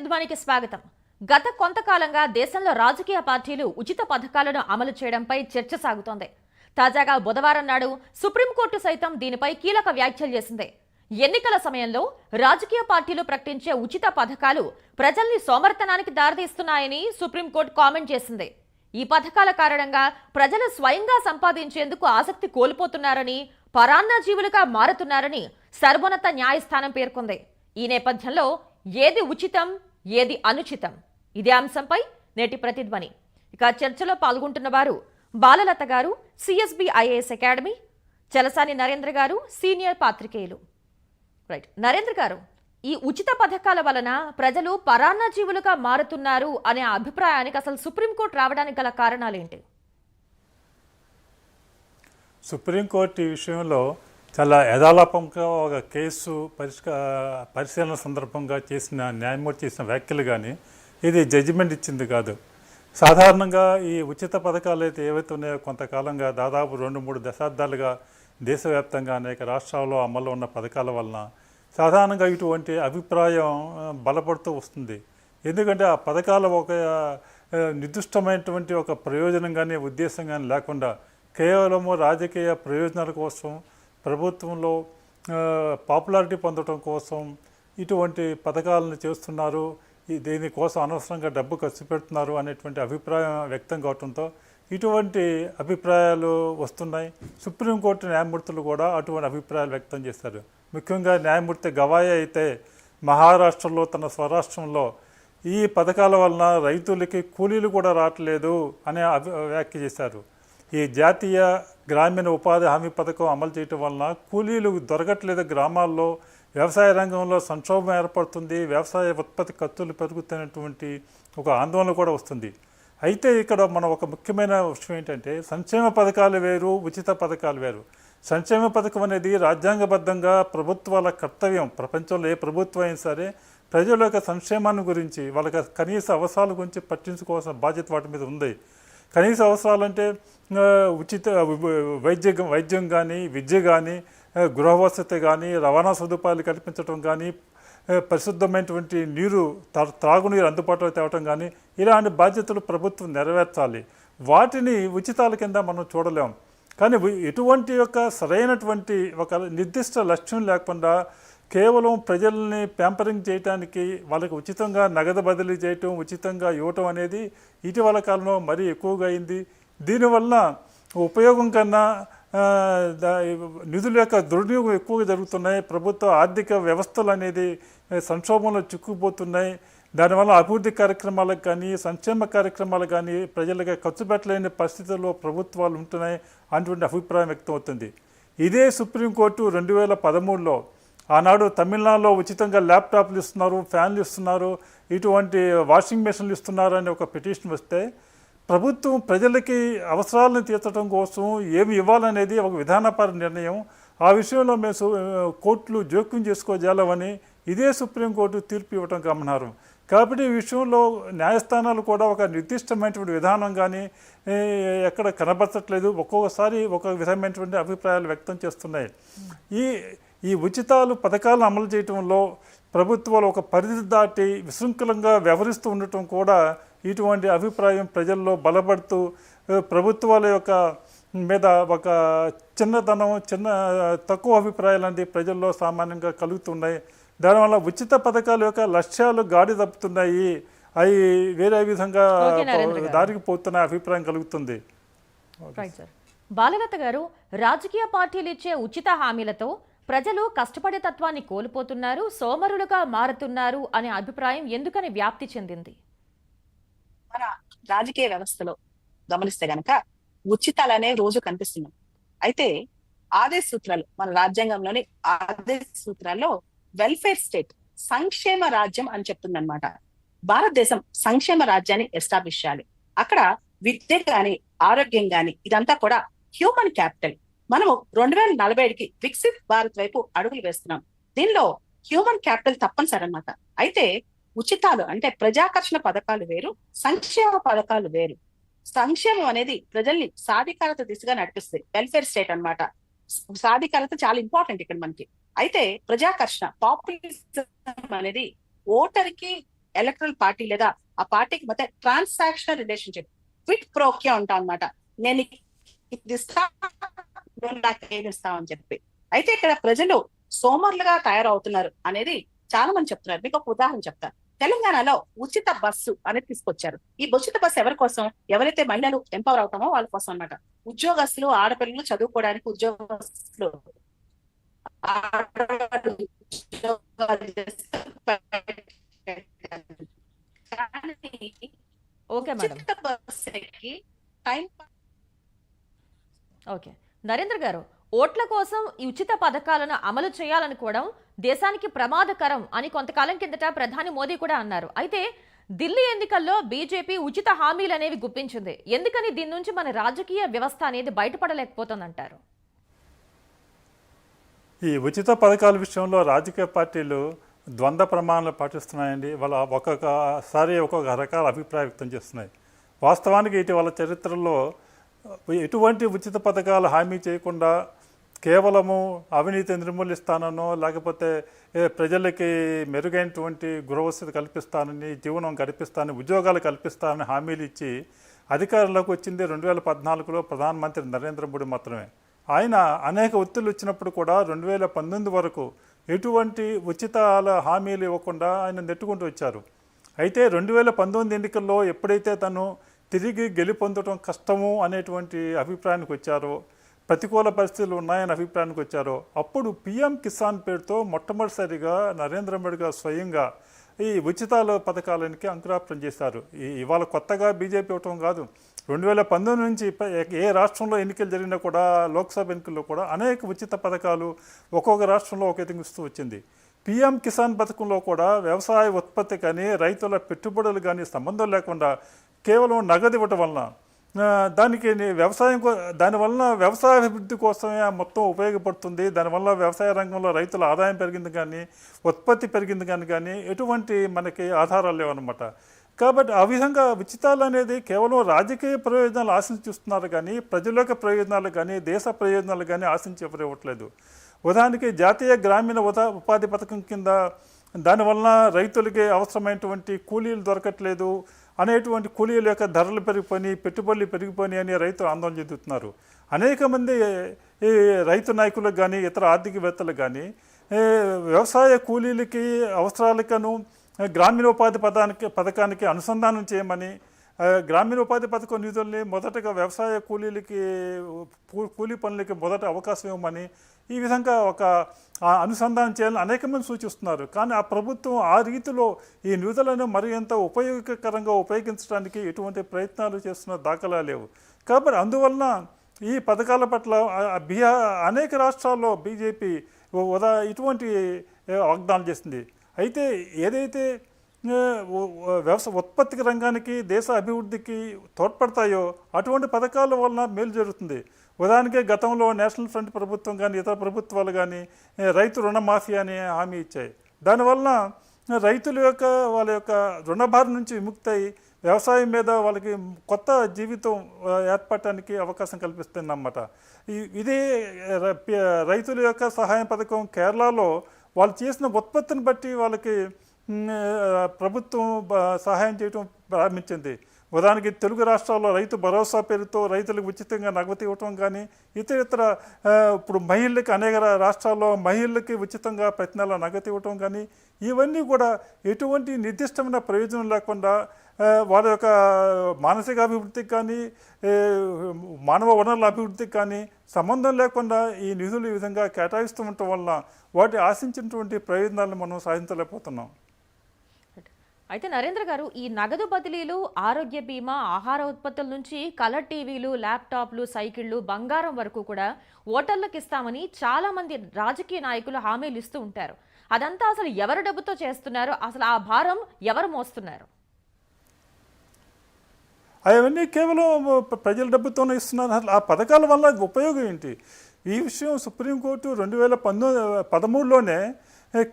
ప్రతిధ్వనికి స్వాగతం. గత కొంతకాలంగా దేశంలో రాజకీయ పార్టీలు ఉచిత పథకాలను అమలు చేయడంపై చర్చ సాగుతోంది. తాజాగా బుధవారం నాడు సుప్రీంకోర్టు సైతం దీనిపై కీలక వ్యాఖ్యలు చేసింది. ఎన్నికల సమయంలో రాజకీయ పార్టీలు ప్రకటించే ఉచిత పథకాలు ప్రజల్ని సోమర్తనానికి దారితీస్తున్నాయని సుప్రీంకోర్టు కామెంట్ చేసింది. ఈ పథకాల కారణంగా ప్రజలు స్వయంగా సంపాదించేందుకు ఆసక్తి కోల్పోతున్నారని పరాన్నజీవులుగా మారుతున్నారని సర్వోన్నత న్యాయస్థానం పేర్కొంది. ఈ నేపథ్యంలో ఏది ఉచితం ఏది అనుచితం? ఇదే అంశంపై నేటి ప్రతిధ్వని. ఇక చర్చలో పాల్గొంటున్న వారు బాలలత గారు CSB IAS academy Chalasani Narendra గారు సీనియర్ పాత్రికేయులు. రైట్. నరేంద్ర గారు ఈ ఉచిత పథకాల వలన ప్రజలు పరాన్న జీవులుగా మారుతున్నారు అనే అభిప్రాయానికి అసలు సుప్రీంకోర్టు రావడానికి గల కారణాలేంటి సుప్రీంకోర్టు ఈ విషయంలో చాలా యథాలాపంగా ఒక కేసు పరిష్క పరిశీలన సందర్భంగా చేసిన న్యాయమూర్తి చేసిన వ్యాఖ్యలు కానీ ఇది జడ్జిమెంట్ ఇచ్చింది కాదు. సాధారణంగా ఈ ఉచిత పథకాలు అయితే ఏవైతే ఉన్నాయో కొంతకాలంగా దాదాపు రెండు మూడు దశాబ్దాలుగా దేశవ్యాప్తంగా అనేక రాష్ట్రాల్లో అమల్లో ఉన్న పథకాల వలన సాధారణంగా ఇటువంటి అభిప్రాయం బలపడుతూ వస్తుంది. ఎందుకంటే ఆ పథకాల ఒక నిర్దిష్టమైనటువంటి ఒక ప్రయోజనం కానీ ఉద్దేశం కానీ లేకుండా కేవలము రాజకీయ ప్రయోజనాల కోసం ప్రభుత్వంలో పాపులారిటీ పొందడం కోసం ఇటువంటి పథకాలను చేస్తున్నారు. దీనికోసం అనవసరంగా డబ్బు ఖర్చు పెడుతున్నారు అనేటువంటి అభిప్రాయం వ్యక్తం కావడంతో ఇటువంటి అభిప్రాయాలు వస్తున్నాయి. సుప్రీంకోర్టు న్యాయమూర్తులు కూడా అటువంటి అభిప్రాయాలు వ్యక్తం చేశారు. ముఖ్యంగా న్యాయమూర్తి గవాయి అయితే మహారాష్ట్రలో తన స్వరాష్ట్రంలో ఈ పథకాల వలన రైతులకి కూలీలు కూడా రావట్లేదు అనే అభి వ్యాఖ్య చేశారు. ఈ జాతీయ గ్రామీణ ఉపాధి హామీ పథకం అమలు చేయటం వలన కూలీలు దొరకట్లేదు గ్రామాల్లో. వ్యవసాయ రంగంలో సంక్షోభం ఏర్పడుతుంది. వ్యవసాయ ఉత్పత్తి ఖర్చులు పెరుగుతున్నటువంటి ఒక ఆందోళన కూడా వస్తుంది. అయితే ఇక్కడ మనం ఒక ముఖ్యమైన విషయం ఏంటంటే సంక్షేమ పథకాలు వేరు ఉచిత పథకాలు వేరు. సంక్షేమ పథకం అనేది రాజ్యాంగబద్ధంగా ప్రభుత్వాల కర్తవ్యం. ప్రపంచంలో ఏ ప్రభుత్వం అయినా సరే ప్రజల యొక్క సంక్షేమాన్ని గురించి వాళ్ళకి కనీస అవసరాల గురించి పట్టించుకోవాల్సిన బాధ్యత వాటి మీద ఉంది. కనీస అవసరాలంటే ఉచిత వైద్య వైద్యం కానీ విద్య కానీ గృహవసతి గృహ వసతి కానీ రవాణా సదుపాయాలు కల్పించడం కానీ పరిశుద్ధమైనటువంటి నీరు త్రాగునీరు అందుబాటులో తేవటం కానీ ఇలాంటి బాధ్యతలు ప్రభుత్వం నెరవేర్చాలి. వాటిని ఉచితాల కింద మనం చూడలేం. కానీ ఎటువంటి యొక్క సరైనటువంటి ఒక నిర్దిష్ట లక్ష్యం లేకుండా కేవలం ప్రజల్ని ప్యాంపరింగ్ చేయటానికి వాళ్ళకి ఉచితంగా నగదు బదిలీ చేయటం ఉచితంగా ఇవ్వటం అనేది ఇటీవల కాలంలో మరీ ఎక్కువగా అయింది. దీనివల్ల ఉపయోగం కన్నా నిధుల యొక్క దుర్వినియోగం ఎక్కువగా జరుగుతున్నాయి. ప్రభుత్వ ఆర్థిక వ్యవస్థలు అనేది సంక్షోభంలో చిక్కుపోతున్నాయి దానివల్ల అభివృద్ధి కార్యక్రమాలకు కానీ సంక్షేమ కార్యక్రమాలకు కానీ ప్రజలకు ఖర్చు పెట్టలేని పరిస్థితుల్లో ప్రభుత్వాలు ఉంటున్నాయి అటువంటి అభిప్రాయం వ్యక్తం అవుతుంది. ఇదే సుప్రీంకోర్టు రెండు వేల పదమూడులో ఆనాడు తమిళనాడులో ఉచితంగా ల్యాప్టాప్లు ఇస్తున్నారు ఫ్యాన్లు ఇస్తున్నారు ఇటువంటి వాషింగ్ మెషిన్లు ఇస్తున్నారు అనే ఒక పిటిషన్ వస్తే ప్రభుత్వం ప్రజలకి అవసరాలను తీర్చడం కోసం ఏమి ఇవ్వాలనేది ఒక విధానపర నిర్ణయం. ఆ విషయంలో మేము కోర్టులు జోక్యం చేసుకోజాలవని ఇదే సుప్రీంకోర్టు తీర్పు ఇవ్వడం గమనారు కాబట్టి ఈ విషయంలో న్యాయస్థానాలు కూడా ఒక నిర్దిష్టమైనటువంటి విధానం కానీ ఎక్కడ కనబరచట్లేదు. ఒక్కొక్కసారి ఒక విధమైనటువంటి అభిప్రాయాలు వ్యక్తం చేస్తున్నాయి. ఈ ఈ ఉచితాలు పథకాలను అమలు చేయటంలో ప్రభుత్వాలు ఒక పరిధి దాటి విశృంఖలంగా వ్యవహరిస్తూ ఉండటం కూడా ఇటువంటి అభిప్రాయం ప్రజల్లో బలపడుతూ ప్రభుత్వాల యొక్క మీద ఒక చిన్నతనం చిన్న తక్కువ అభిప్రాయాలు అనేది ప్రజల్లో సామాన్యంగా కలుగుతున్నాయి. దానివల్ల ఉచిత పథకాల యొక్క లక్ష్యాలు గాడి తప్పుతున్నాయి. అవి వేరే విధంగా. దారికి పోతున్న అభిప్రాయం కలుగుతుంది. బాలలత గారు రాజకీయ పార్టీలు ఇచ్చే ఉచిత హామీలతో ప్రజలు కష్టపడే తత్వాన్ని కోల్పోతున్నారు సోమరులుగా మారుతున్నారు అనే అభిప్రాయం ఎందుకని వ్యాప్తి చెందింది? మన రాజకీయ వ్యవస్థలో గమనిస్తే గనక ఉచితాలు అనేవి రోజు కనిపిస్తున్నాయి. అయితే ఆదేశ సూత్రాలు మన రాజ్యాంగంలోని ఆదేశ సూత్రాల్లో వెల్ఫేర్ స్టేట్ సంక్షేమ రాజ్యం అని చెప్తుందన్నమాట. భారతదేశం సంక్షేమ రాజ్యాన్ని ఎస్టాబ్లిష్ చేయాలి. అక్కడ విద్య కానీ ఆరోగ్యం కానీ ఇదంతా కూడా హ్యూమన్ క్యాపిటల్. మనము రెండు వేల నలభై ఏడుకి వికసిత్ భారత్ వైపు అడుగులు వేస్తున్నాం. దీనిలో హ్యూమన్ క్యాపిటల్ తప్పనిసరి అనమాట అయితే ఉచితాలు అంటే ప్రజాకర్షణ పథకాలు వేరు సంక్షేమ పథకాలు వేరు. సంక్షేమం అనేది ప్రజల్ని సాధికారత దిశగా నడిపిస్తుంది. వెల్ఫేర్ స్టేట్ అన్నమాట. సాధికారత చాలా ఇంపార్టెంట్ ఇక్కడ మనకి. అయితే ప్రజాకర్షణ పాపులిజం అనేది ఓటర్కి ఎలక్ట్రల్ పార్టీ లేదా ఆ పార్టీకి మధ్య ట్రాన్సాక్షనల్ రిలేషన్షిప్ క్విట్ ప్రోక్యా ఉంటాం అనమాట నేను ఇది నాకు చెప్పి. అయితే ఇక్కడ ప్రజలు సోమరులుగా తయారవుతున్నారు అనేది చాలా మంది చెప్తున్నారు. మీకు ఒక ఉదాహరణ చెప్తాను తెలంగాణలో ఉచిత బస్సు అనేది తీసుకొచ్చారు. ఈ ఉచిత బస్సు ఎవరి కోసం? ఎవరైతే మహిళలు ఎంపవర్ అవుతామో వాళ్ళ కోసం అన్నమాట. ఉద్యోగస్తులు ఆడపిల్లలు చదువుకోవడానికి ఉద్యోగస్తులు. Okay madam. Time okay. Narendra గారు ఓట్ల కోసం ఈ ఉచిత పథకాలను అమలు చేయాలనుకోవడం దేశానికి ప్రమాదకరం అని కొంతకాలం కిందట ప్రధాని మోదీ కూడా అన్నారు. అయితే ఢిల్లీ ఎన్నికల్లో బీజేపీ ఉచిత హామీలు అనేవి గుప్పించింది. ఎందుకని దీని నుంచి మన రాజకీయ వ్యవస్థ అనేది బయటపడలేకపోతుందంటారు? ఈ ఉచిత పథకాల విషయంలో రాజకీయ పార్టీలు ద్వంద్వ ప్రమాణాలు పాటిస్తున్నాయండి. వాళ్ళ ఒక్కొక్కసారి ఒక్కొక్క రకాల అభిప్రాయం వ్యక్తం చేస్తున్నాయి. వాస్తవానికి ఇటీవల చరిత్రలో ఎటువంటి ఉచిత పథకాలు హామీ చేయకుండా కేవలము అవినీతి నిర్మూలిస్తానో లేకపోతే ప్రజలకి మెరుగైనటువంటి గృహవసతి కల్పిస్తానని జీవనం కల్పిస్తానని ఉద్యోగాలు కల్పిస్తానని హామీలు ఇచ్చి అధికారంలోకి వచ్చింది రెండు వేల పద్నాలుగులో ప్రధానమంత్రి నరేంద్ర మోడీ మాత్రమే. ఆయన అనేక ఒత్తిళ్ళు వచ్చినప్పుడు కూడా రెండు వేల పంతొమ్మిది వరకు ఎటువంటి ఉచితాల హామీలు ఇవ్వకుండా ఆయన నెట్టుకుంటూ వచ్చారు. అయితే రెండు వేల పంతొమ్మిది ఎన్నికల్లో ఎప్పుడైతే తను తిరిగి గెలుపొందడం కష్టము అనేటువంటి అభిప్రాయానికి వచ్చారో ప్రతికూల పరిస్థితులు ఉన్నాయని అభిప్రాయానికి వచ్చారో అప్పుడు పిఎం కిసాన్ పేరుతో మొట్టమొదటిసారిగా నరేంద్ర మోడీ గారు స్వయంగా ఈ ఉచితాల పథకాలకి అంకురార్పణ చేశారు. ఈ ఇవాళ కొత్తగా బీజేపీ ఇవ్వటం కాదు రెండు వేల పంతొమ్మిది నుంచి ఏ రాష్ట్రంలో ఎన్నికలు జరిగినా కూడా లోక్సభ ఎన్నికల్లో కూడా అనేక ఉచిత పథకాలు ఒక్కొక్క రాష్ట్రంలో ఒక విధంగా ఇస్తూ వచ్చింది. పిఎం కిసాన్ పథకంలో కూడా వ్యవసాయ ఉత్పత్తి కానీ రైతుల పెట్టుబడులు కానీ సంబంధం లేకుండా కేవలం నగదు ఇవ్వటం వలన దానికి వ్యవసాయం కో- దానివల్ల వ్యవసాయ అభివృద్ధి కోసమే మొత్తం ఉపయోగపడుతుంది. దానివల్ల వ్యవసాయ రంగంలో రైతుల ఆదాయం పెరిగింది కానీ ఉత్పత్తి పెరిగింది కానీ కానీ ఎటువంటి మనకి ఆధారాలు లేవన్నమాట. కాబట్టి ఆ విధంగా ఉచితాలు అనేది కేవలం రాజకీయ ప్రయోజనాలు ఆశించుస్తున్నారు కానీ ప్రజల యొక్క ప్రయోజనాలు కానీ దేశ ప్రయోజనాలు కానీ ఆశించి ఎవరు ఇవ్వట్లేదు. ఉదాహరణకి జాతీయ గ్రామీణ ఉదా ఉపాధి పథకం కింద దానివలన రైతులకి అవసరమైనటువంటి కూలీలు దొరకట్లేదు. అనేటువంటి కూలీల యొక్క ధరలు పెరిగిపోయి పెట్టుబడులు పెరిగిపోయి అని రైతులు ఆందోళన చెందుతున్నారు. అనేక మంది ఈ రైతు నాయకులకు కానీ ఇతర ఆర్థికవేత్తలకు కానీ వ్యవసాయ కూలీలకి అవసరాలకను గ్రామీణ ఉపాధి పదానికి పథకానికి అనుసంధానం చేయమని గ్రామీణ ఉపాధి పథకం నిధుల్ని మొదటగా వ్యవసాయ కూలీలకి కూలీ పనులకి మొదట అవకాశం ఇవ్వమని ఈ విధంగా ఒక అనుసంధానం చేయాలని అనేక మంది సూచిస్తున్నారు. కానీ ఆ ప్రభుత్వం ఆ రీతిలో ఈ నిధులను మరింత ఉపయోగకరంగా ఉపయోగించడానికి ఎటువంటి ప్రయత్నాలు చేస్తున్న దాఖలా లేవు. కాబట్టి అందువలన ఈ పథకాల పట్ల బీహార్ అనేక రాష్ట్రాల్లో బీజేపీ ఉదా ఇటువంటి వాగ్దానం చేసింది. అయితే ఏదైతే వ్యవసాయ ఉత్పత్తికి రంగానికి దేశ అభివృద్ధికి తోడ్పడతాయో అటువంటి పథకాల వలన మేలు జరుగుతుంది. ఉదాహరణకి గతంలో నేషనల్ ఫ్రంట్ ప్రభుత్వం కానీ ఇతర ప్రభుత్వాలు కానీ రైతు రుణమాఫీ అని హామీ ఇచ్చాయి. దానివలన రైతుల యొక్క వాళ్ళ యొక్క రుణభారం నుంచి విముక్తి అయి వ్యవసాయం మీద వాళ్ళకి కొత్త జీవితం ఏర్పడటానికి అవకాశం కల్పిస్తుందన్నమాట. ఈ ఇది రైతుల యొక్క సహాయం పథకం కేరళలో వాళ్ళు చేసిన ఉత్పత్తిని బట్టి వాళ్ళకి ప్రభుత్వం సహాయం చేయడం ప్రారంభించింది. ఉదాహరణకి తెలుగు రాష్ట్రాల్లో రైతు భరోసా పేరుతో రైతులకు ఉచితంగా నగదు ఇవ్వటం కానీ ఇతర ఇతర ఇప్పుడు మహిళలకి అనేక రాష్ట్రాల్లో మహిళలకి ఉచితంగా ప్రతి నెల నగదు ఇవ్వటం కానీ ఇవన్నీ కూడా ఎటువంటి నిర్దిష్టమైన ప్రయోజనం లేకుండా వారి వాళ్ళ యొక్క మానసిక అభివృద్ధికి కానీ మానవ వనరుల అభివృద్ధికి కానీ సంబంధం లేకుండా ఈ నిధులు ఈ విధంగా కేటాయిస్తూ ఉండటం వలన వాటి ఆశించినటువంటి ప్రయోజనాలను మనం సాధించలేకపోతున్నాం. అయితే నరేంద్ర గారు ఈ నగదు బదిలీలు ఆరోగ్య బీమా ఆహార ఉత్పత్తుల నుంచి కలర్ టీవీలు ల్యాప్టాప్లు సైకిళ్ళు బంగారం వరకు కూడా ఓటర్లకు ఇస్తామని చాలా మంది రాజకీయ నాయకులు హామీలు ఇస్తూ ఉంటారు. అదంతా అసలు ఎవరి డబ్బుతో చేస్తున్నారు? అసలు ఆ భారం ఎవరు మోస్తున్నారు? అవన్నీ కేవలం ప్రజల డబ్బుతోనే ఇస్తున్నారు. అసలు ఆ పథకాల వల్ల ఉపయోగం ఏంటి? ఈ విషయం సుప్రీంకోర్టు రెండు వేల పంతొమ్మిది పదమూడులోనే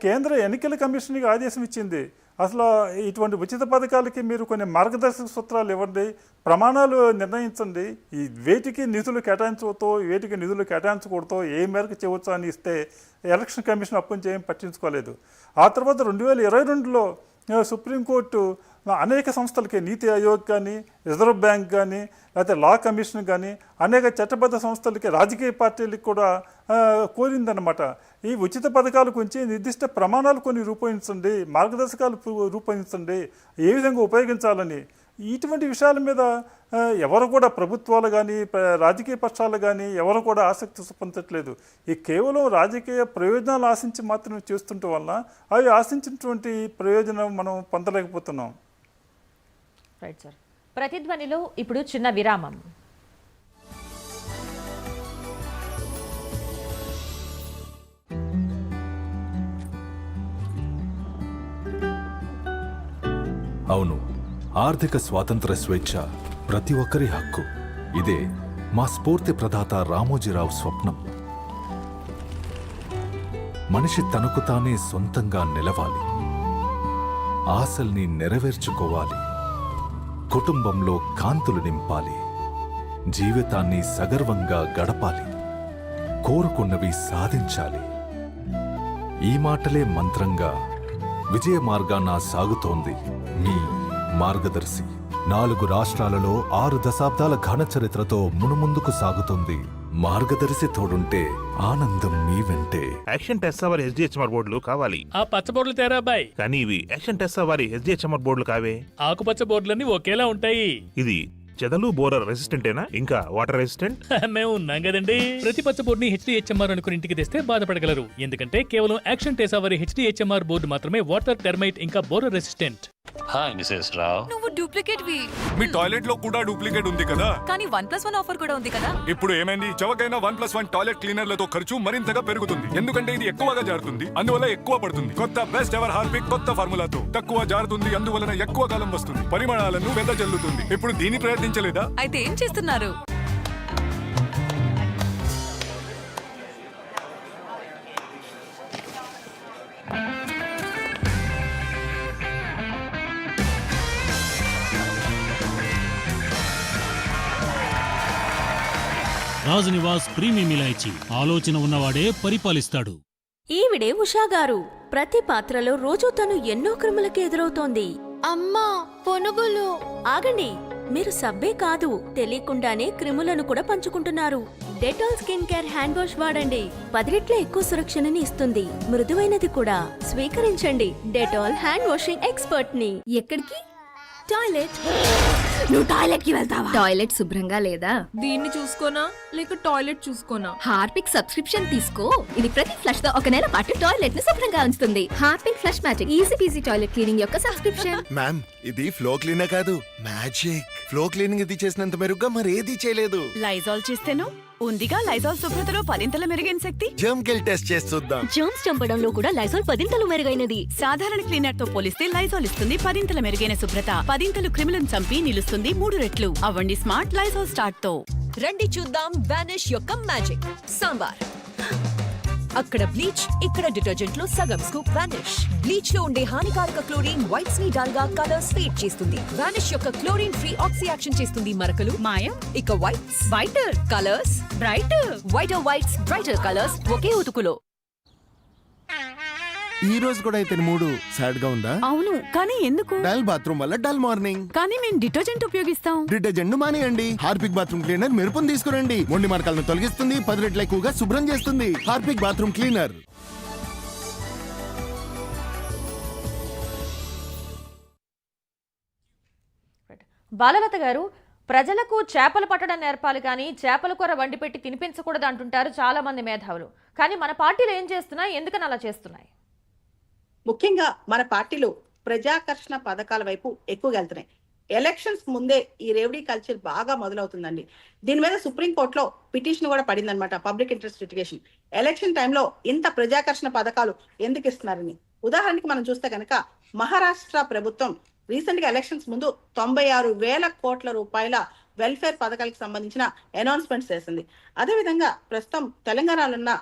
కేంద్ర ఎన్నికల కమిషన్కి ఆదేశం ఇచ్చింది. అసలు ఇటువంటి ఉచిత పథకాలకి మీరు కొన్ని మార్గదర్శక సూత్రాలు ఇవ్వండి ప్రమాణాలు నిర్ణయించండి ఈ వేటికి నిధులు కేటాయించవద్దో వేటికి నిధులు కేటాయించకూడదో ఏ మేరకు చేయవచ్చు అని ఇస్తే ఎలక్షన్ కమిషన్ అప్పని చేయం పట్టించుకోలేదు. ఆ తర్వాత రెండు వేల ఇరవై రెండులో సుప్రీంకోర్టు అనేక సంస్థలకి నీతి ఆయోగ్ కానీ రిజర్వ్ బ్యాంక్ కానీ లేకపోతే లా కమిషన్ కానీ అనేక చట్టబద్ధ సంస్థలకి రాజకీయ పార్టీలకు కూడా కోరిందనమాట ఈ ఉచిత పథకాల గురించి నిర్దిష్ట ప్రమాణాలు కొన్ని రూపొందించండి మార్గదర్శకాలు రూపొందించండి ఏ విధంగా ఉపయోగించాలని. ఇటువంటి విషయాల మీద ఎవరు కూడా ప్రభుత్వాలు కానీ రాజకీయ పక్షాలు కానీ ఎవరు కూడా ఆసక్తి చూపించట్లేదు. ఈ కేవలం రాజకీయ ప్రయోజనాలు ఆశించి మాత్రమే చేస్తుండటం వలన అవి ఆశించినటువంటి ప్రయోజనం మనం పొందలేకపోతున్నాం. రైట్ సార్ ప్రతిధ్వనిలో ఇప్పుడు చిన్న విరామం. అవును ఆర్థిక స్వాతంత్ర స్వేచ్ఛ ప్రతి ఒక్కరి హక్కు. ఇదే మా స్ఫూర్తి ప్రదాత రామోజీరావు స్వప్నం. మనిషి తనకు తానే సొంతంగా నిలవాలి. ఆశల్ని నెరవేర్చుకోవాలి. కుటుంబంలో కాంతులు నింపాలి. జీవితాన్ని సగర్వంగా గడపాలి. కోరుకున్నవి సాధించాలి. ఈ మాటలే మంత్రంగా విజయ మార్గాన సాగుతోంది మీ మార్గదర్శి. నాలుగు రాష్ట్రాలలో ఆరు దశాబ్దాల ఘన చరిత్రతో మునుముందుకు సాగుతుంది మార్గదర్శి తోడుంటే ఆనందం మీ వెంటే. యాక్షన్ టెస్సా వారి హెచ్డిహెచ్ఎంఆర్ బోర్డులు కావాలి. ఆ పచ్చ బోర్డులు తేరా అబ్బాయి. కానీ ఇవి యాక్షన్ టెస్సా వారి హెచ్డిహెచ్ఎంఆర్ బోర్డులు కావే. ఆకుపచ్చ బోర్డులన్నీ ఒకేలా ఉంటాయి. ఇది చెదలు బోరర్ రెసిస్టెంటేనా? ఇంకా వాటర్ రెసిస్టెంట్? మేము ఉన్నాం కదండి. ప్రతి పచ్చ బోర్డుని హెచ్డిహెచ్ఎంఆర్ అనుకుని ఇంటికి తెస్తే బాధపడగలరు. ఎందుకంటే కేవలం యాక్షన్ టేసావరి హెచ్డిహెచ్ఎంఆర్ బోర్డు మాత్రమే వాటర్ టెర్మైట్ ఇంకా borer resistant. Hi Mrs Rao నువ్వు డూప్లికేట్ వి మీ టాయిలెట్లో కూడా డూప్లికేట్ ఉంది కదా? కానీ వన్ ప్లస్ వన్ ఆఫర్ కూడా ఉంది కదా? ఇప్పుడు ఏమైంది? చవకైన వన్ ప్లస్ వన్ టాయిలెట్ క్లీనర్లతో ఖర్చు మరింతగా పెరుగుతుంది. ఎందుకంటే ఇది ఎక్కువగా జారుతుంది. అందువల్ల ఎక్కువ పడుతుంది. కొత్త బెస్ట్ ఎవర్ హార్పిక్ కొత్త ఫార్ములాతో. తక్కువ జారుతుంది అందువలన ఎక్కువ కాలం వస్తుంది. పరిమాణాలను వెదజల్లుతుంది. ఇప్పుడు దీన్ని ప్రయత్నించలేదా? అయితే ఏం చేస్తున్నారు? రాజనివాస్ ప్రీమియం ఇలాయచి ఆలోచన ఉన్నవాడే పరిపాలిస్తాడు. ఈవిడే ఉషా గారు. ప్రతి పాత్రలో రోజు తను ఎన్నో క్రమలకు ఎదురవుతోంది. అమ్మా పొనుగులు. ఆగండి. మీరు సబ్బే కాదు తెలియకుండానే క్రిములను కూడా పంచుకుంటున్నారు. Dettol skin care hand wash వాడండి. పది రెట్ల ఎక్కువ సురక్షణని ఇస్తుంది. మృదువైనది కూడా. స్వీకరించండి. డెటాల్ హ్యాండ్ వాషింగ్ ఎక్స్పర్ట్ని ఎక్కడికి? టాయిలెట్. నువ్వు టాయిలెట్కి వెళ్తావా? టాయిలెట్ శుభ్రంగా లేదా? దీన్ని చూసుకోనా? లేక టాయిలెట్ చూసుకోనా? హార్పిక్ సబ్స్క్రిప్షన్ తీసుకో. ఇది ప్రతి ఫ్లష్తో ఒక నెల పాటు టాయిలెట్ని శుభ్రంగా ఉంచుతుంది. Harpic flush magic easy peasy toilet cleaning యొక్క సబ్స్క్రిప్షన్ మ్యామ్ ఇది ఫ్లో క్లీనర్ కాదు. మ్యాజిక్ ఫ్లో క్లీనింగ్ ఇది చేసినంత మెరుగ్గా మరేది చేయలేదు. లైజాల్ చేస్తేనో? ఉందిగా లైజాల్ శుభ్రతలో పదింతల మెరుగైన శక్తి? జర్మ్ కిల్ టెస్ట్ చేసి చూద్దాం. జర్మ్స్ చంపడంలో కూడా లైజాల్ పదింతలు మెరుగైనది. సాధారణ క్లీనర్తో పోలిస్తే లైజాల్ ఇస్తుంది పదింతల మెరుగైన శుభ్రత. పదింతలు క్రిములను చంపి నిలుస్తుంది మూడు రెట్లు. అవ్వండి స్మార్ట్ లైజాల్ స్టార్ట్తో రండి చూద్దాం వానిష్ యొక్క మ్యాజిక్. సాంబార్. అక్కడ బ్లీచ్ ఇక్కడ డిటర్జెంట్లో సగం స్కూప్ వానిష్. బ్లీచ్లో ఉండే హానికారక క్లోరిన్ వైట్స్ని డల్గా కలర్స్ ఫేడ్ చేస్తుంది. వానిష్ యొక్క క్లోరిన్ ఫ్రీ ఆక్సీ యాక్షన్ చేస్తుంది మరకలు. మాయం. ఇక whites. Whiter colours brighter whiter whites brighter colours ఒకే ఉతుకులో. ఈ రోజు కూడా అయితే మూడు సాడ్గా ఉందా? అవును కానీ ఎందుకు? డల్ బాత్రూమ్ వల్ల డల్ మార్నింగ్. కానీ మేము డిటర్జెంట్ ఉపయోగిస్తాం. డిటర్జెంట్ను మానేయండి. హార్పిక్ బాత్రూమ్ క్లీనర్ మెరుపుని తీసుకురండి. మొండి మార్కాలను తొలగిస్తుంది పది రెట్ల ఎక్కువగా శుభ్రం చేస్తుంది. Harpic bathroom cleaner. బాలలత గారు ప్రజలకు చేపలు పట్టడం నేర్పాలి కానీ చేపల కూర వండి పెట్టి తినిపించకూడదు అంటుంటారు చాలా మంది మేధావులు. కానీ మన పార్టీలు ఏం చేస్తున్నాయి? ఎందుకని అలా చేస్తున్నాయి? ముఖ్యంగా మన పార్టీలు ప్రజాకర్షణ పథకాల వైపు ఎక్కువగా వెళ్తున్నాయి. ఎలక్షన్స్ ముందే ఈ రేవడీ కల్చర్ బాగా మొదలవుతుందండి. దీని మీద సుప్రీంకోర్టులో పిటిషన్ కూడా పడిందనమాట పబ్లిక్ ఇంట్రెస్ట్ లిటిగేషన్. ఎలక్షన్ టైంలో ఇంత ప్రజాకర్షణ పథకాలు ఎందుకు ఇస్తున్నారని. ఉదాహరణకి మనం చూస్తే కనుక మహారాష్ట్ర ప్రభుత్వం రీసెంట్గా ఎలక్షన్స్ ముందు తొంభై ఆరు వేల కోట్ల రూపాయల వెల్ఫేర్ పథకాలకు సంబంధించిన అనౌన్స్మెంట్స్ చేసింది. అదేవిధంగా ప్రస్తుతం తెలంగాణలో ఉన్న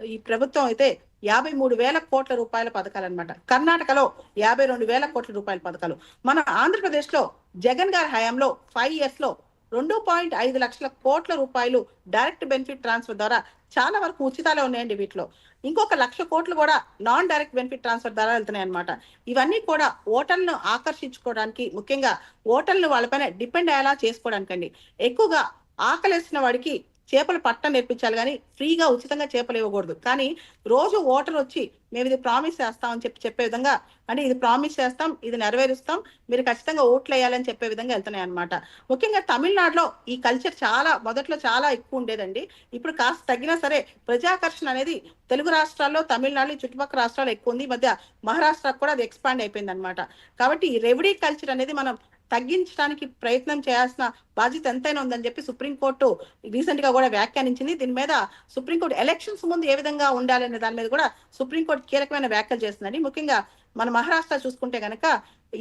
ఈ ప్రభుత్వం అయితే యాభై మూడు వేల కోట్ల రూపాయల పథకాలు అనమాట కర్ణాటకలో యాభై రెండు వేల కోట్ల రూపాయల పథకాలు. మన ఆంధ్రప్రదేశ్లో జగన్ గారి హయాంలో ఫైవ్ ఇయర్స్లో రెండు పాయింట్ ఐదు లక్షల కోట్ల రూపాయలు డైరెక్ట్ బెనిఫిట్ ట్రాన్స్ఫర్ ద్వారా చాలా వరకు ఉచితాలే ఉన్నాయండి వీటిలో. ఇంకొక లక్ష కోట్లు కూడా నాన్ డైరెక్ట్ బెనిఫిట్ ట్రాన్స్ఫర్ ద్వారా వెళ్తున్నాయి అనమాట ఇవన్నీ కూడా ఓటర్లను ఆకర్షించుకోవడానికి ముఖ్యంగా ఓటర్లు వాళ్ళపైన డిపెండ్ అయ్యేలా చేసుకోవడానికండి. ఎక్కువగా ఆకలేసిన వాడికి చేపలు పట్ట నేర్పించాలి కానీ ఫ్రీగా ఉచితంగా చేపలు ఇవ్వకూడదు. కానీ రోజు ఓటర్ వచ్చి మేము ఇది ప్రామిస్ చేస్తామని చెప్పి చెప్పే విధంగా అంటే ఇది ప్రామిస్ చేస్తాం ఇది నెరవేరుస్తాం మీరు ఖచ్చితంగా ఓట్లు వేయాలని చెప్పే విధంగా వెళ్తున్నాయి అనమాట ముఖ్యంగా తమిళనాడులో ఈ కల్చర్ చాలా మొదట్లో చాలా ఎక్కువ ఉండేదండి. ఇప్పుడు కాస్త తగ్గినా సరే ప్రజాకర్షణ అనేది తెలుగు రాష్ట్రాల్లో తమిళనాడు చుట్టుపక్కల రాష్ట్రాలు ఎక్కువ ఉంది. ఈ మధ్య మహారాష్ట్రకు కూడా అది ఎక్స్పాండ్ అయిపోయింది అనమాట కాబట్టి ఈ రెవడీ కల్చర్ అనేది మనం తగ్గించడానికి ప్రయత్నం చేయాల్సిన బాధ్యత ఎంతైనా ఉందని చెప్పి సుప్రీంకోర్టు రీసెంట్గా కూడా వ్యాఖ్యానించింది. దీని మీద సుప్రీంకోర్టు ఎలక్షన్స్ ముందు ఏ విధంగా ఉండాలనే దాని మీద కూడా సుప్రీంకోర్టు కీలకమైన వ్యాఖ్యలు చేస్తుందండి. ముఖ్యంగా మన మహారాష్ట్ర చూసుకుంటే కనుక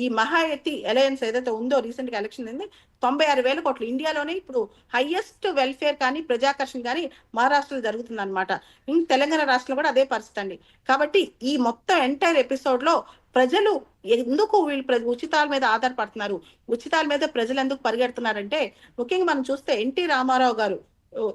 ఈ మహాయతి అలయన్స్ ఏదైతే ఉందో రీసెంట్గా ఎలక్షన్ అయింది తొంభై ఆరు వేల కోట్లు ఇండియాలోనే ఇప్పుడు హైయెస్ట్ వెల్ఫేర్ కానీ ప్రజాకర్షణ కానీ మహారాష్ట్రలో జరుగుతుంది అనమాట తెలంగాణ రాష్ట్రంలో కూడా అదే పరిస్థితి అండి. కాబట్టి ఈ మొత్తం ఎంటైర్ ఎపిసోడ్లో ప్రజలు ఎందుకు వీళ్ళు ప్ర- ఉచితాల మీద ఆధారపడుతున్నారు? ఉచితాల మీద ప్రజలు ఎందుకు పరిగెడుతున్నారంటే ముఖ్యంగా మనం చూస్తే NT Rama Rao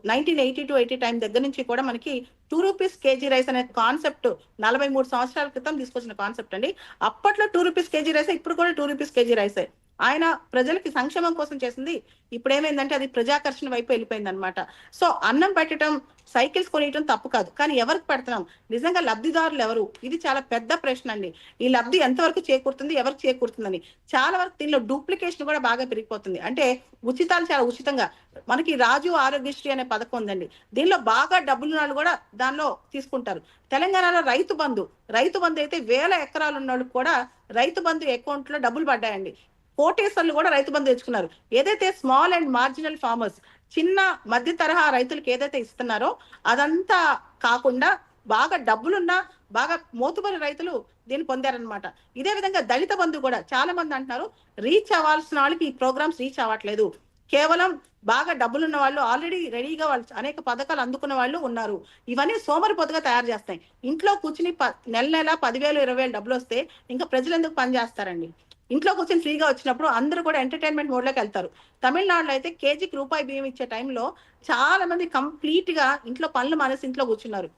nineteen eighty two eighty time దగ్గర నుంచి కూడా మనకి టూ రూపీస్ కేజీ రైస్ అనే కాన్సెప్ట్ నలభై మూడు సంవత్సరాల క్రితం తీసుకొచ్చిన కాన్సెప్ట్ అండి. అప్పట్లో టూ రూపీస్ కేజీ రైస్ ఇప్పుడు కూడా టూ రూపీస్ కేజీ రైసే ఆయన ప్రజలకి సంక్షేమం కోసం చేసింది. ఇప్పుడు ఏమైందంటే అది ప్రజాకర్షణ వైపు వెళ్ళిపోయింది అనమాట సో అన్నం పెట్టడం సైకిల్స్ కొనియటం తప్పు కాదు. కానీ ఎవరికి పెడుతున్నాం నిజంగా లబ్ధిదారులు ఎవరు? ఇది చాలా పెద్ద ప్రశ్న అండి. ఈ లబ్ధి ఎంతవరకు చేకూరుతుంది ఎవరికి చేకూరుతుందని. చాలా వరకు దీనిలో డూప్లికేషన్ కూడా బాగా పెరిగిపోతుంది. అంటే ఉచితాలు చాలా ఉచితంగా. మనకి రాజు ఆరోగ్యశ్రీ అనే పథకం ఉందండి. దీనిలో బాగా డబ్బులు వాళ్ళు కూడా దానిలో తీసుకుంటారు. తెలంగాణలో రైతు బంధు. రైతు బంధు అయితే వేల ఎకరాలు ఉన్న కూడా రైతు బంధు అకౌంట్లో డబ్బులు పడ్డాయండి. కోటేశ్వర్లు కూడా రైతు బంధు తెచ్చుకున్నారు. ఏదైతే స్మాల్ అండ్ మార్జినల్ ఫార్మర్స్ చిన్న మధ్య తరహా రైతులకు ఏదైతే ఇస్తున్నారో అదంతా కాకుండా బాగా డబ్బులున్న బాగా మోతుబరి రైతులు దీన్ని పొందారనమాట ఇదే విధంగా దళిత బంధు కూడా చాలా మంది అంటున్నారు రీచ్ అవ్వాల్సిన వాళ్ళకి ఈ ప్రోగ్రామ్స్ రీచ్ అవ్వట్లేదు. కేవలం బాగా డబ్బులున్న వాళ్ళు ఆల్రెడీ రెడీగా వాళ్ళు అనేక పథకాలు అందుకున్న వాళ్ళు ఉన్నారు. ఇవన్నీ సోమరిపోతుగా తయారు చేస్తాయి. ఇంట్లో కూర్చుని ప- నెల నెల పదివేలు ఇరవై వేలు డబ్బులు వస్తే ఇంకా ప్రజలు ఎందుకు పనిచేస్తారండి ఇంట్లో కూర్చొని ఫ్రీగా వచ్చినప్పుడు అందరూ కూడా ఎంటర్టైన్మెంట్ మోడ్లోకి వెళ్తారు. తమిళనాడులో అయితే కేజీకి రూపాయి బియ్యం ఇచ్చే టైంలో చాలా మంది కంప్లీట్గా ఇంట్లో పనులు మానేసి ఇంట్లో కూర్చున్నారు.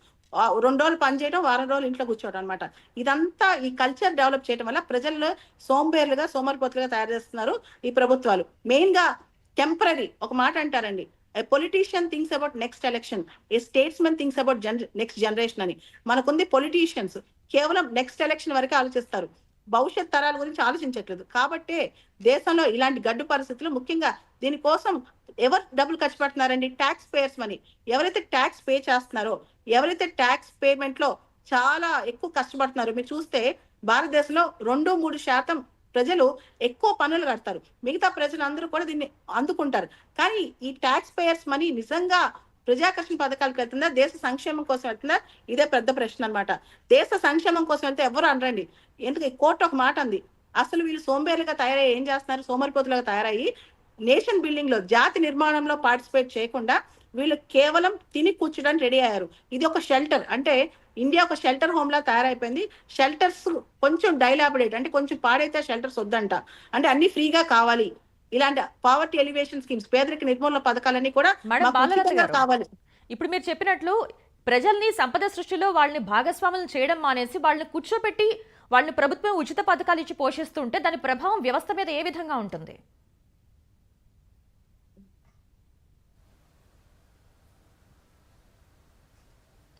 రెండు రోజులు పని చేయడం వారం రోజులు ఇంట్లో కూర్చోవడం అనమాట ఇదంతా ఈ కల్చర్ డెవలప్ చేయడం వల్ల ప్రజలను సోంబేర్లుగా సోమరిపోతులుగా తయారు చేస్తున్నారు ఈ ప్రభుత్వాలు. మెయిన్గా టెంపరీ ఒక మాట అంటారండి. A politician things about next election a statesman things about జనరే next generation అని. మనకుంది పొలిటీషియన్స్ కేవలం నెక్స్ట్ ఎలక్షన్ వరకే ఆలోచిస్తారు. భవిష్యత్ తరాల గురించి ఆలోచించట్లేదు. కాబట్టే దేశంలో ఇలాంటి గడ్డు పరిస్థితులు ముఖ్యంగా దీనికోసం ఎవరు డబ్బులు ఖర్చు పెడుతున్నారండి? Tax payers money. ఎవరైతే ట్యాక్స్ పే చేస్తున్నారో ఎవరైతే ట్యాక్స్ పేమెంట్లో చాలా ఎక్కువ కష్టపడుతున్నారో మీరు చూస్తే భారతదేశంలో రెండు మూడు శాతం ప్రజలు ఎక్కువ పన్నులు కడతారు. మిగతా ప్రజలందరూ కూడా దీన్ని అందుకుంటారు. కానీ ఈ ట్యాక్స్ పేయర్స్ మనీ నిజంగా ప్రజాకర్షణ పథకాలకు వెళ్తుందా? దేశ సంక్షేమం కోసం వెళ్తుందా? ఇదే పెద్ద ప్రశ్న అనమాట దేశ సంక్షేమం కోసం వెళ్తే ఎవరు అనరండి? ఎందుకంటే కోర్టు ఒక మాట అంది. అసలు వీళ్ళు సోంబేరులుగా తయారయ్యి ఏం చేస్తున్నారు? సోమరిపోతులుగా తయారయ్యి నేషన్ బిల్డింగ్లో జాతి నిర్మాణంలో పార్టిసిపేట్ చేయకుండా వీళ్ళు కేవలం తిని కూర్చోడానికి రెడీ అయ్యారు. ఇది ఒక షెల్టర్. అంటే ఇండియా ఒక షెల్టర్ హోమ్ లా తయారైపోయింది. షెల్టర్స్ కొంచెం డైలాబిడేట్ అంటే కొంచెం పాడైతే షెల్టర్స్ వద్దంట. అంటే అన్ని ఫ్రీగా కావాలి. ఇలాంటి పావర్టీ ఎలివేషన్ స్కీమ్స్ పేదరిక నిర్మూలన పథకాలన్నీ కూడా కావాలి. ఇప్పుడు మీరు చెప్పినట్లు ప్రజల్ని సంపద సృష్టిలో వాళ్ళని భాగస్వాములను చేయడం మానేసి వాళ్ళని కూర్చోపెట్టి వాళ్ళని ప్రభుత్వం ఉచిత పథకాలు ఇచ్చి పోషిస్తుంటే దాని ప్రభావం వ్యవస్థ మీద ఏ విధంగా ఉంటుంది?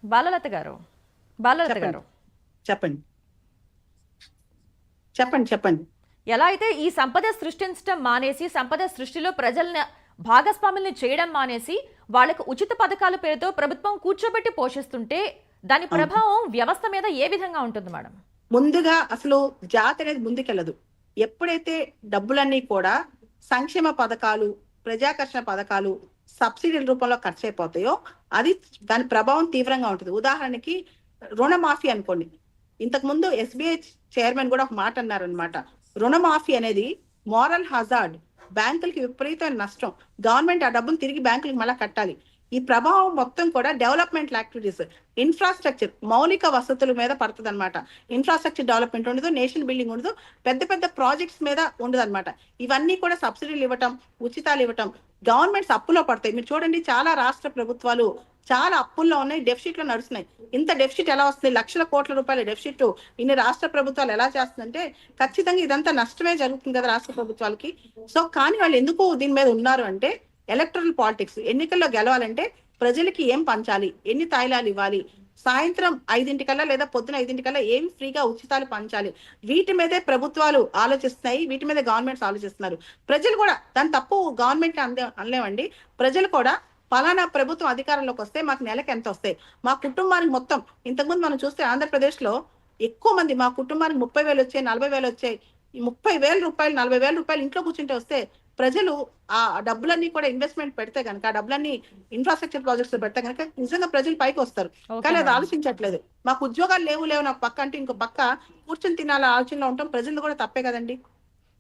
బాలలత గారు బాలలత. గారు. చెప్పండి. చెప్పండి చెప్పండి. ఎలా అయితే ఈ సంపద సృష్టించడం మానేసి సంపద సృష్టిలో ప్రజల్ని భాగస్వాముల్ని చేయడం మానేసి వాళ్ళకు ఉచిత పథకాల పేరుతో ప్రభుత్వం కూర్చోబెట్టి పోషిస్తుంటే దాని ప్రభావం వ్యవస్థ మీద ఏ విధంగా ఉంటుంది మేడం? ముందుగా అసలు జాతి అనేది ముందుకెళ్ళదు. ఎప్పుడైతే డబ్బులన్నీ కూడా సంక్షేమ పథకాలు ప్రజాకర్షణ పథకాలు సబ్సిడీల రూపంలో ఖర్చు అయిపోతాయో అది దాని ప్రభావం తీవ్రంగా ఉంటుంది. ఉదాహరణకి రుణమాఫీ అనుకోండి. ఇంతకు ముందు ఎస్బీఐ చైర్మన్ కూడా ఒక మాట అన్నారనమాట రుణమాఫీ అనేది మారల్ హజార్డ్ బ్యాంకులకి విపరీతమైన నష్టం. గవర్నమెంట్ ఆ డబ్బును తిరిగి బ్యాంకులకు మళ్ళీ కట్టాలి. ఈ ప్రభావం మొత్తం కూడా డెవలప్మెంట్ యాక్టివిటీస్ ఇన్ఫ్రాస్ట్రక్చర్ మౌలిక వసతుల మీద పడుతుంది అనమాట ఇన్ఫ్రాస్ట్రక్చర్ డెవలప్మెంట్ ఉండదు నేషనల్ బిల్డింగ్ ఉండదు పెద్ద పెద్ద ప్రాజెక్ట్స్ మీద ఉండదు అనమాట ఇవన్నీ కూడా సబ్సిడీలు ఇవ్వటం ఉచితాలు ఇవ్వటం గవర్నమెంట్స్ అప్పులో పడతాయి. మీరు చూడండి చాలా రాష్ట్ర ప్రభుత్వాలు చాలా అప్పుల్లో ఉన్నాయి డెఫిషిట్లు నడుస్తున్నాయి. ఇంత డెఫిషిట్ ఎలా వస్తుంది? లక్షల కోట్ల రూపాయల డెఫిషిట్ ఇన్ని రాష్ట్ర ప్రభుత్వాలు ఎలా చేస్తుందంటే ఖచ్చితంగా ఇదంతా నష్టమే జరుగుతుంది కదా రాష్ట్ర ప్రభుత్వాలకి. సో కానీ వాళ్ళు ఎందుకు దీని మీద ఉన్నారు అంటే ఎలక్ట్రల్ పాలిటిక్స్ ఎన్నికల్లో గెలవాలంటే ప్రజలకి ఏం పంచాలి? ఎన్ని తాయిలాలు ఇవ్వాలి? సాయంత్రం ఐదింటికల్లా లేదా పొద్దున ఐదింటికల్లా ఏం ఫ్రీగా ఉచితాలు పంచాలి? వీటి మీదే ప్రభుత్వాలు ఆలోచిస్తున్నాయి వీటి మీద గవర్నమెంట్స్ ఆలోచిస్తున్నారు. ప్రజలు కూడా దాని తప్పు గవర్నమెంట్ అందే అనలేమండి. ప్రజలు కూడా పలానా ప్రభుత్వం అధికారంలోకి వస్తే మాకు నెలకు ఎంత వస్తాయి? మా కుటుంబానికి మొత్తం ఇంతకుముందు మనం చూస్తే ఆంధ్రప్రదేశ్లో ఎక్కువ మంది మా కుటుంబానికి ముప్పై వేలు వచ్చాయి నలభై వేలు వచ్చాయి. ముప్పై వేల రూపాయలు నలభై వేల రూపాయలు ఇంట్లో కూర్చుంటే వస్తే ప్రజలు ఆ డబ్బులన్నీ కూడా ఇన్వెస్ట్మెంట్ పెడితే కనుక ఆ డబ్బులన్నీ ఇన్ఫ్రాస్ట్రక్చర్ ప్రాజెక్ట్స్లో పెడితే కనుక నిజంగా ప్రజలు పైకి వస్తారు. కానీ అది. ఆలోచించట్లేదు. మాకు ఉద్యోగాలు లేవు లేవు నాకు పక్క అంటే ఇంకో పక్క కూర్చొని తినాల ఆలోచనలో ఉంటాం ప్రజలు కూడా తప్పే కదండి.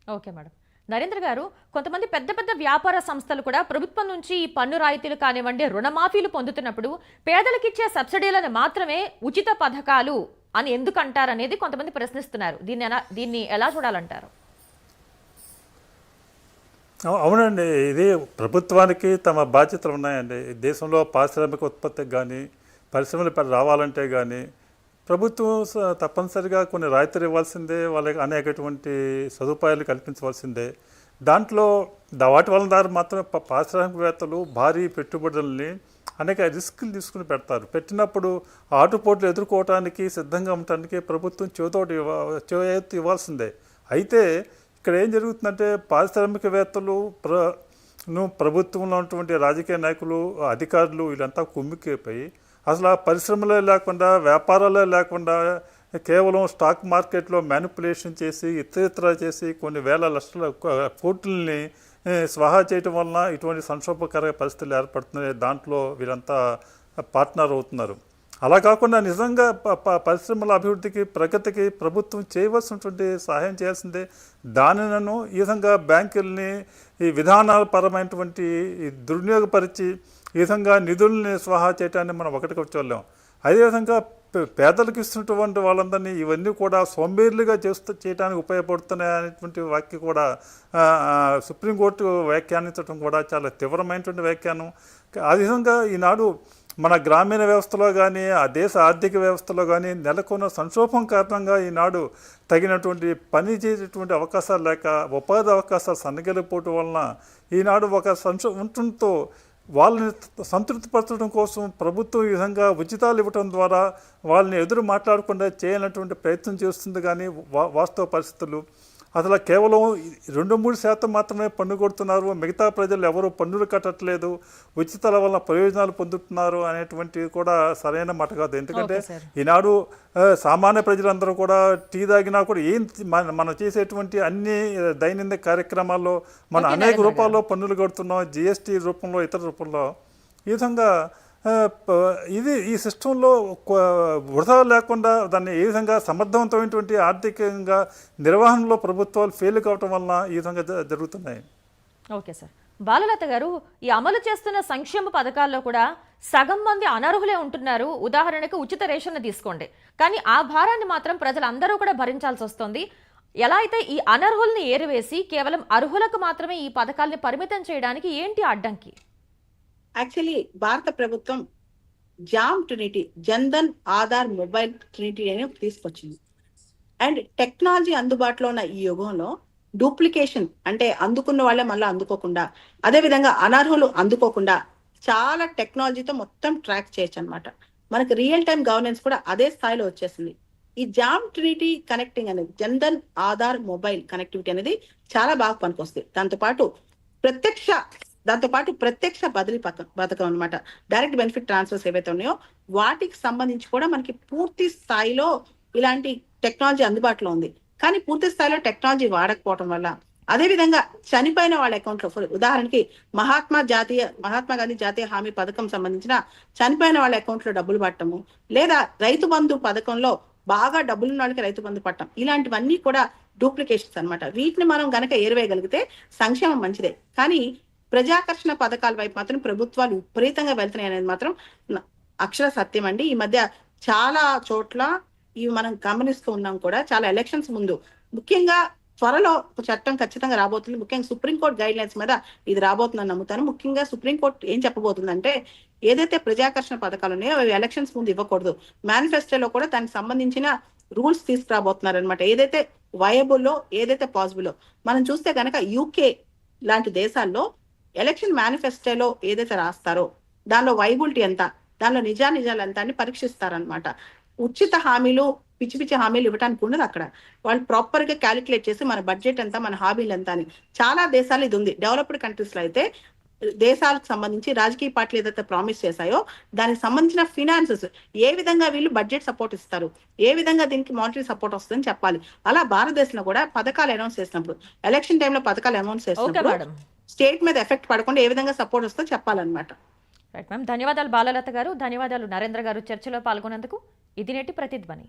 Okay madam. నరేంద్ర గారు కొంతమంది పెద్ద పెద్ద వ్యాపార సంస్థలు కూడా ప్రభుత్వం నుంచి ఈ పన్ను రాయితీలు కానివ్వండి రుణమాఫీలు పొందుతున్నప్పుడు పేదలకిచ్చే సబ్సిడీలను మాత్రమే ఉచిత పథకాలు అని ఎందుకు అంటారనేది కొంతమంది ప్రశ్నిస్తున్నారు. దీన్ని ఎలా దీన్ని ఎలా చూడాలంటారు? అవునండి. ఇది ప్రభుత్వానికి తమ బాధ్యతలు ఉన్నాయండి. దేశంలో పారిశ్రామిక ఉత్పత్తికి కానీ పరిశ్రమలు రావాలంటే కానీ ప్రభుత్వం స- తప్పనిసరిగా కొన్ని రాయితీలు ఇవ్వాల్సిందే వాళ్ళకి అనేకటువంటి సదుపాయాలు కల్పించవలసిందే. దాంట్లో దా- వాటి వలన దారి మాత్రమే పారిశ్రామికవేత్తలు భారీ పెట్టుబడులని అనేక రిస్కులు తీసుకుని పెడతారు. పెట్టినప్పుడు ఆటుపోట్లు ఎదుర్కోవటానికి సిద్ధంగా ఉండటానికి ప్రభుత్వం చేతోటి ఇవ్వ చేతి ఇవ్వాల్సిందే. అయితే ఇక్కడ ఏం జరుగుతుందంటే పారిశ్రామికవేత్తలు ప్ర ను ప్రభుత్వంలో ఉన్నటువంటి రాజకీయ నాయకులు అధికారులు వీళ్ళంతా కుమ్మికైపోయి అసలు ఆ పరిశ్రమలే లేకుండా వ్యాపారాలే లేకుండా కేవలం స్టాక్ మార్కెట్లో మ్యానిపులేషన్ చేసి ఇతరితర చేసి కొన్ని వేల లక్షల కోట్లని స్వాహా చేయటం వలన ఇటువంటి సంక్షోభకర పరిస్థితులు ఏర్పడుతున్నాయి. దాంట్లో వీరంతా పార్ట్నర్ అవుతున్నారు. అలా కాకుండా నిజంగా పరిశ్రమల అభివృద్ధికి ప్రగతికి ప్రభుత్వం చేయవలసినటువంటి సహాయం చేయాల్సిందే. దానినను ఈ విధంగా బ్యాంకుల్ని ఈ విధానాల పరమైనటువంటి దుర్వినియోగపరిచి ఈ విధంగా నిధుల్ని స్వాహా చేయటాన్ని మనం ఒకటికి వచ్చేవాళ్ళం అదేవిధంగా పే- పేదలకు ఇస్తున్నటువంటి వాళ్ళందరినీ ఇవన్నీ కూడా సోంబేర్లుగా చేస్తూ చేయడానికి ఉపయోగపడుతున్నాయి అనేటువంటి వ్యాఖ్య కూడా సుప్రీంకోర్టు వ్యాఖ్యానించడం కూడా చాలా తీవ్రమైనటువంటి వ్యాఖ్యానం. ఆ విధంగా ఈనాడు మన గ్రామీణ వ్యవస్థలో కానీ ఆ దేశ ఆర్థిక వ్యవస్థలో కానీ నెలకొన్న సంక్షోభం కారణంగా ఈనాడు తగినటువంటి పని చేసేటువంటి అవకాశాలు లేక ఉపాధి అవకాశాలు సన్నగిలిపోవటం వలన ఈనాడు ఒక సంక్షో ఉండటంతో వాళ్ళని సంతృప్తిపరచడం కోసం ప్రభుత్వం ఈ విధంగా ఉచితాలు ఇవ్వటం ద్వారా వాళ్ళని ఎదురు మాట్లాడకుండా చేయనటువంటి ప్రయత్నం చేస్తుంది కానీ వా వాస్తవ పరిస్థితులు అసలు కేవలం రెండు మూడు శాతం మాత్రమే పన్ను కొడుతున్నారు మిగతా ప్రజలు ఎవరు పన్నులు కట్టట్లేదు ఉచితాల వల్ల ప్రయోజనాలు పొందుతున్నారు అనేటువంటిది కూడా సరైన మాట కాదు. ఎందుకంటే. ఈనాడు సామాన్య ప్రజలందరూ కూడా టీ తాగినా కూడా ఏం మన- మనం చేసేటువంటి అన్ని దైనందిక కార్యక్రమాల్లో మనం అనేక రూపాల్లో పన్నులు కడుతున్నాం జిఎస్టీ రూపంలో ఇతర రూపంలో. ఈ విధంగా ఇది ఈ సిస్టంలో వృధా లేకుండా దాన్ని ఏ విధంగా సమర్థవంతమైనటువంటి ఆర్థికంగా నిర్వహణలో ప్రభుత్వాలు ఫెయిల్ కావటం వలన ఈ విధంగా జ- జరుగుతున్నాయి. Okay sir. బాలలత గారు ఈ అమలు చేస్తున్న సంక్షేమ పథకాల్లో కూడా సగం మంది అనర్హులే ఉంటున్నారు. ఉదాహరణకు ఉచిత రేషన్ తీసుకోండి. కానీ ఆ భారాన్ని మాత్రం ప్రజలందరూ కూడా భరించాల్సి వస్తుంది. ఎలా అయితే ఈ అనర్హుల్ని ఏరివేసి కేవలం అర్హులకు మాత్రమే ఈ పథకాల్ని పరిమితం చేయడానికి ఏంటి అడ్డంకి? యాక్చువల్లీ భారత ప్రభుత్వం JAM trinity Jan Dhan Aadhaar mobile trinity అని తీసుకొచ్చింది. అండ్ టెక్నాలజీ అందుబాటులో ఉన్న ఈ యుగంలో డూప్లికేషన్ అంటే అందుకున్న వాళ్ళే మళ్ళీ అందుకోకుండా అదే విధంగా అనర్హులు అందుకోకుండా చాలా టెక్నాలజీతో మొత్తం ట్రాక్ చేయొచ్చు అనమాట మనకు రియల్ టైం గవర్నెన్స్ కూడా అదే స్థాయిలో వచ్చేసింది. ఈ జామ్ ట్రినిటీ కనెక్టింగ్ అనేది జన్ధన్ ఆధార్ మొబైల్ కనెక్టివిటీ అనేది చాలా బాగా పనికొస్తుంది. దాంతోపాటు ప్రత్యక్ష దాంతో పాటు ప్రత్యక్ష బదిలీ పథకం పథకం అనమాట డైరెక్ట్ బెనిఫిట్ ట్రాన్స్ఫర్స్ ఏవైతే ఉన్నాయో వాటికి సంబంధించి కూడా మనకి పూర్తి స్థాయిలో ఇలాంటి టెక్నాలజీ అందుబాటులో ఉంది. కానీ పూర్తి స్థాయిలో టెక్నాలజీ వాడకపోవడం వల్ల అదేవిధంగా చనిపోయిన వాళ్ళ అకౌంట్లో ఉదాహరణకి మహాత్మా జాతీయ మహాత్మా గాంధీ జాతీయ హామీ పథకం సంబంధించిన చనిపోయిన వాళ్ళ అకౌంట్లో డబ్బులు పట్టము లేదా రైతు బంధు పథకంలో బాగా డబ్బులు ఉన్న వాళ్ళకి రైతు బంధు పట్టం ఇలాంటివన్నీ కూడా డూప్లికేషన్స్ అనమాట వీటిని మనం గనక ఏరవేయగలిగితే సంక్షేమం మంచిదే. కానీ ప్రజాకర్షణ పథకాల వైపు మాత్రం ప్రభుత్వాలు విపరీతంగా వెళ్తున్నాయి అనేది మాత్రం అక్షర సత్యం అండి. ఈ మధ్య చాలా చోట్ల ఇవి మనం గమనిస్తూ ఉన్నాం కూడా చాలా ఎలక్షన్స్ ముందు. ముఖ్యంగా త్వరలో ఒక చట్టం ఖచ్చితంగా రాబోతుంది. ముఖ్యంగా సుప్రీంకోర్టు గైడ్ లైన్స్ మీద ఇది రాబోతుందని నమ్ముతాను. ముఖ్యంగా సుప్రీంకోర్టు ఏం చెప్పబోతుందంటే ఏదైతే ప్రజాకర్షణ పథకాలు ఉన్నాయో అవి ఎలక్షన్స్ ముందు ఇవ్వకూడదు. మేనిఫెస్టోలో కూడా దానికి సంబంధించిన రూల్స్ తీసుకురాబోతున్నారు అనమాట ఏదైతే వయబుల్లో ఏదైతే పాసిబుల్లో మనం చూస్తే కనుక యూకే లాంటి దేశాల్లో ఎలక్షన్ మేనిఫెస్టోలో ఏదైతే రాస్తారో దానిలో వైబిలిటీ ఎంత దానిలో నిజా నిజాలు ఎంత అని పరీక్షిస్తారనమాట ఉచిత హామీలు పిచ్చి పిచ్చి హామీలు ఇవ్వడానికి ఉండదు అక్కడ. వాళ్ళు ప్రాపర్గా క్యాలిక్యులేట్ చేసి మన బడ్జెట్ ఎంత మన హామీలు ఎంత అని. చాలా దేశాలు ఇది ఉంది. డెవలప్డ్ కంట్రీస్లో అయితే దేశాలకు సంబంధించి రాజకీయ పార్టీలు ఏదైతే ప్రామిస్ చేశాయో దానికి సంబంధించిన ఫినాన్సెస్ ఏ విధంగా వీళ్ళు బడ్జెట్ సపోర్ట్ ఇస్తారు ఏ విధంగా దీనికి మానిటరీ సపోర్ట్ వస్తుందని చెప్పాలి. అలా భారతదేశంలో కూడా పథకాలు అనౌన్స్ చేసినప్పుడు ఎలక్షన్ టైంలో పథకాలు అనౌన్స్ చేసినప్పుడు మేడం. స్టేట్ మీద ఎఫెక్ట్ పడకుండా ఏ విధంగా సపోర్ట్ వస్తుందో చెప్పాలన్నమాట. రైట్ మ్యామ్ ధన్యవాదాలు బాలలత గారు. ధన్యవాదాలు నరేంద్ర గారు చర్చలో పాల్గొన్నందుకు. ఇది నెట్టి ప్రతిధ్వని.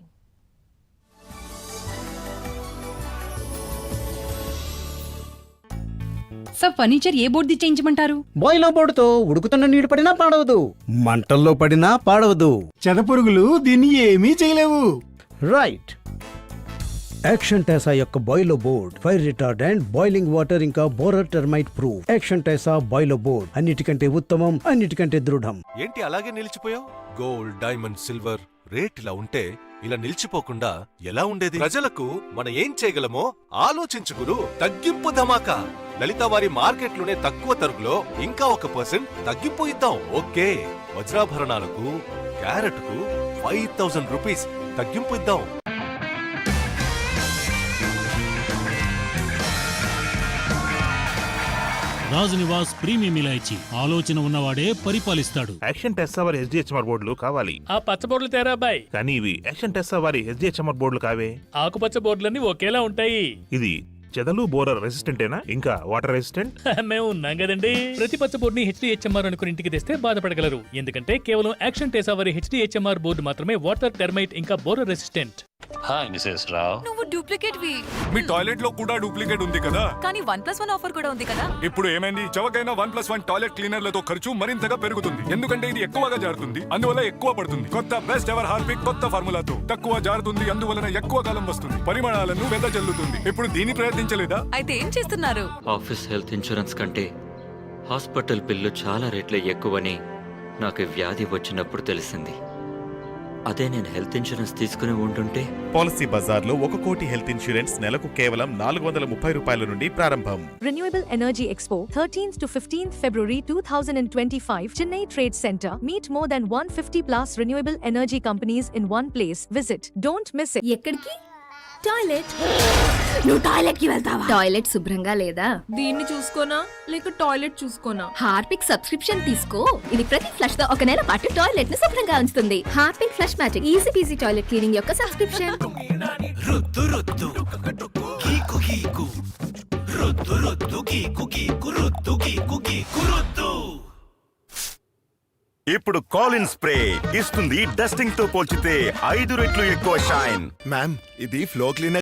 సార్ ఫర్నిచర్ ఏ బోర్డు చేయించమంటారు? బాయిలర్ బోర్డుతో ఉడుకుతున్న నీడు పడినా పాడవదు. మంటల్లో పడినా పాడవదు. చెదపురుగులు దీన్ని ఏమీ చేయలేవు. రైట్ యాక్షన్ టైసా యొక్క Boilo board fire retardant boiling water ఇంకా borer termite proof action Tesa Boilo board అన్నిటికంటే ఉత్తమం అన్నిటికంటే దృఢం. ఏంటి అలాగే నిలిచిపోయావు? గోల్డ్ డైమండ్ సిల్వర్ రేట్ ఇలా ఉంటే ఇలా నిలిచిపోకుండా ఎలా ఉండేది? ప్రజలకు మనం ఏం చేయగలమో ఆలోచించుకురు తగ్గింపు ధమాకా. లలిత వారి మార్కెట్లోనే తక్కువ తరుగులో ఇంకా ఒక పర్సెంట్ తగ్గింపు ఇద్దాం. ఓకే. వజ్రాభరణాలకు క్యారెట్కు ఫైవ్ థౌసండ్ రూపీస్ తగ్గింపు ఇద్దాం. రాజ్ నివాస్ ప్రీమియం ఇలాయచి ఆలోచన ఉన్నవాడే పరిపాలిస్తాడు. యాక్షన్ టెస్సా వారి హెచ్డిహెచ్ఎంఆర్ బోర్డులు కావాలి. ఆ పచ్చ బోర్డులు తేరా అబ్బాయి. కానీ ఇవి యాక్షన్ టెస్సా వారి హెచ్డిహెచ్ఎంఆర్ బోర్డులు కావే. ఆకుపచ్చ బోర్డులన్నీ ఒకేలా ఉంటాయి. ఇది చెదలు బోరర్ రెసిస్టెంటేనా? ఇంకా వాటర్ రెసిస్టెంట్? మేము ఉన్నాం కదండి. ప్రతి పచ్చ బోర్డుని హెచ్డిహెచ్ఎంఆర్ అనుకుని ఇంటికి తెస్తే బాధపడగలరు. ఎందుకంటే కేవలం యాక్షన్ టేసా వారి హెచ్డిహెచ్ఎంఆర్ బోర్డు మాత్రమే వాటర్ టెర్మైట్ ఇంకా borer resistant. Hi Mrs Rao నువ్వు డూప్లికేట్ వి మీ టాయిలెట్లో కూడా డూప్లికేట్ ఉంది కదా? కానీ వన్ ప్లస్ వన్ ఆఫర్ కూడా ఉంది కదా? ఇప్పుడు ఏమైంది? చవకైన వన్ ప్లస్ వన్ టాయిలెట్ క్లీనర్లతో ఖర్చు మరింతగా పెరుగుతుంది. ఎందుకంటే ఇది ఎక్కువగా జారుతుంది. అందువల్ల ఎక్కువ పడుతుంది. కొత్త బెస్ట్ ఎవర్ హార్పిక్ కొత్త ఫార్ములాతో తక్కువ జారుతుంది అందువలన ఎక్కువ కాలం వస్తుంది. పరిమాణాలను వెదజల్లుతుంది ఇప్పుడు దీన్ని ప్రయత్నించలేదా? అయితే ఏం చేస్తున్నారు? ఆఫీస్ హెల్త్ ఇన్సూరెన్స్ కంటే హాస్పిటల్ బిల్లు చాలా రేట్లు ఎక్కువని నాకు వ్యాధి వచ్చినప్పుడు తెలిసింది. అదే నేను హెల్త్ ఇన్సూరెన్స్ తీసుకుని ఉంటుంటే పాలసీ బజార్లో ఒక కోటి హెల్త్ ఇన్సూరెన్స్ నెలకు కేవలం నాలుగు వందల ముప్పై రూపాయల నుండి ప్రారంభం. Renewable energy expo thirteenth to fifteen February two thousand and twenty five Chennai trade centre meet more than one fifty plus renewable energy companies in one place visit don't miss ఎక్కడికి? Toilet. నువ్వు టాయిలెట్కి వెళ్తావా? Toilet శుభ్రంగా లేదా? దీన్ని చూసుకోనా? లేక toilet చూసుకోనా? Harpic subscription తీసుకో. ఇది ప్రతి ఫ్లష్తో ఒక నెల పాటు టాయిలెట్ని శుభ్రంగా ఉంచుతుంది. Harpic flush magic. Easy peasy toilet cleaning యొక్క సబ్స్క్రిప్షన్. ఇప్పుడు కాలిన్ స్ప్రే ఇస్తుంది డస్టింగ్తో పోల్చితే ఐదు రెట్లు ఎక్కువ షైన్. మ్యామ్ ఇది ఫ్లో క్లీనర్.